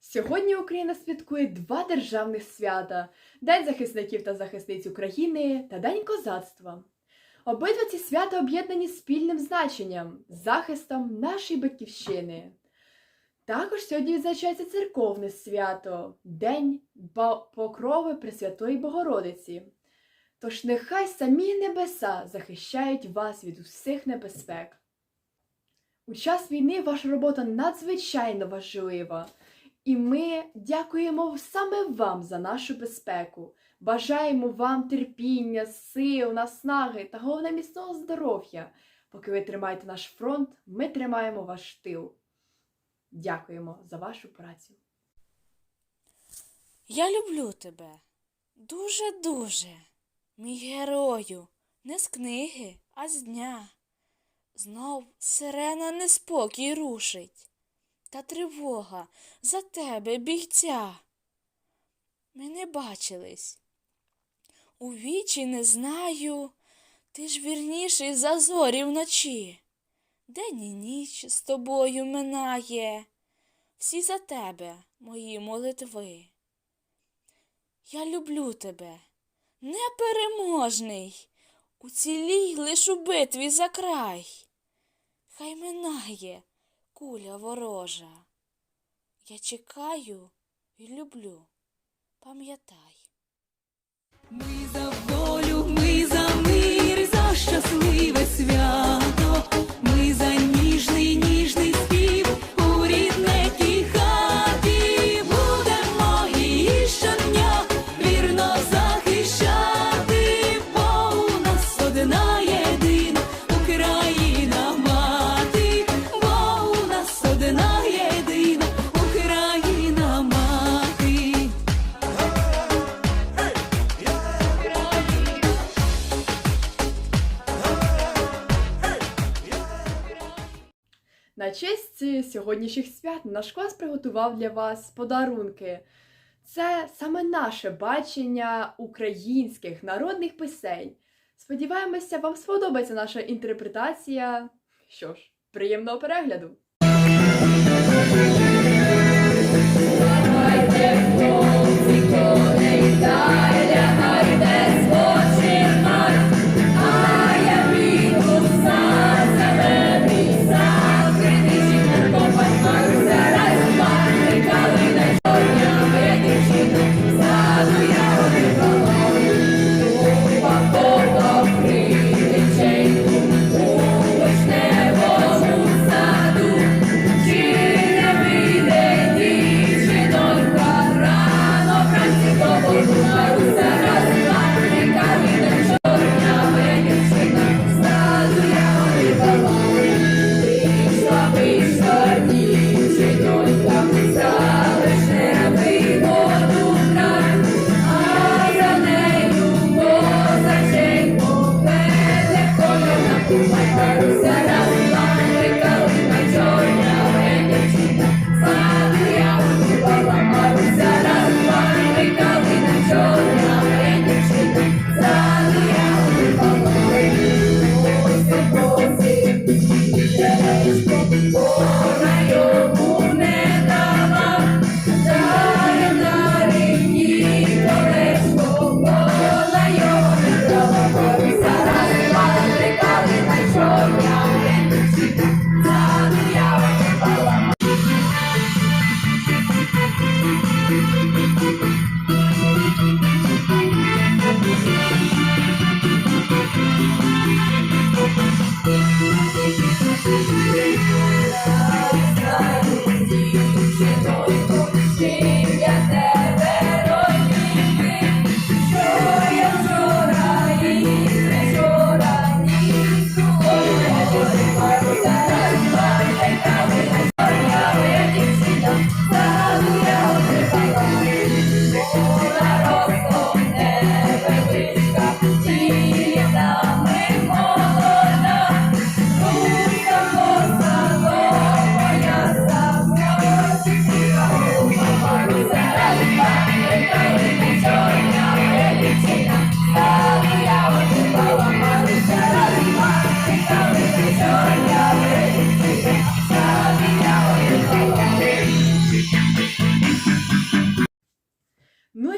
Сьогодні Україна святкує два державних свята: День захисників та захисниць України та День козацтва. Обидва ці свята об'єднані спільним значенням захистом нашої батьківщини. Також сьогодні відзначається церковне свято День Покрови Пресвятої Богородиці. Тож нехай самі небеса захищають вас від усіх небезпек. У час війни ваша робота надзвичайно важлива, і ми дякуємо саме вам за нашу безпеку. Бажаємо вам терпіння, сил, наснаги та головне міцного здоров'я. Поки ви тримаєте наш фронт, ми тримаємо ваш тил. Дякуємо за вашу працю. Я люблю тебе. Дуже-дуже. Мій герою, не з книги, а з дня. Знов сирена неспокій рушить, та тривога за тебе, бійця. Ми не бачились. У вічі не знаю, ти ж вірніший за зорі вночі. День і ніч з тобою минає, всі за тебе, мої молитви. Я люблю тебе, непереможний, уцілій лиш у битві за край. Хай минає куля ворожа. Я чекаю і люблю, пам'ятай. Ми за волю, ми за мир, за щасливе свято, На честь е, сьогоднішніх свят наш клас приготував для вас подарунки. Це саме наше бачення українських народних пісень. Сподіваємося, вам сподобається наша інтерпретація. Що ж, приємного перегляду! Давайте, хлопці!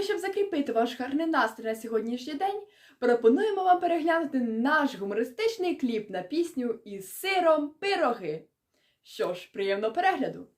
Щоб закріпити ваш гарний настрій на сьогоднішній день, пропонуємо вам переглянути наш гумористичний кліп на пісню із сиром пироги. Що ж, приємного перегляду!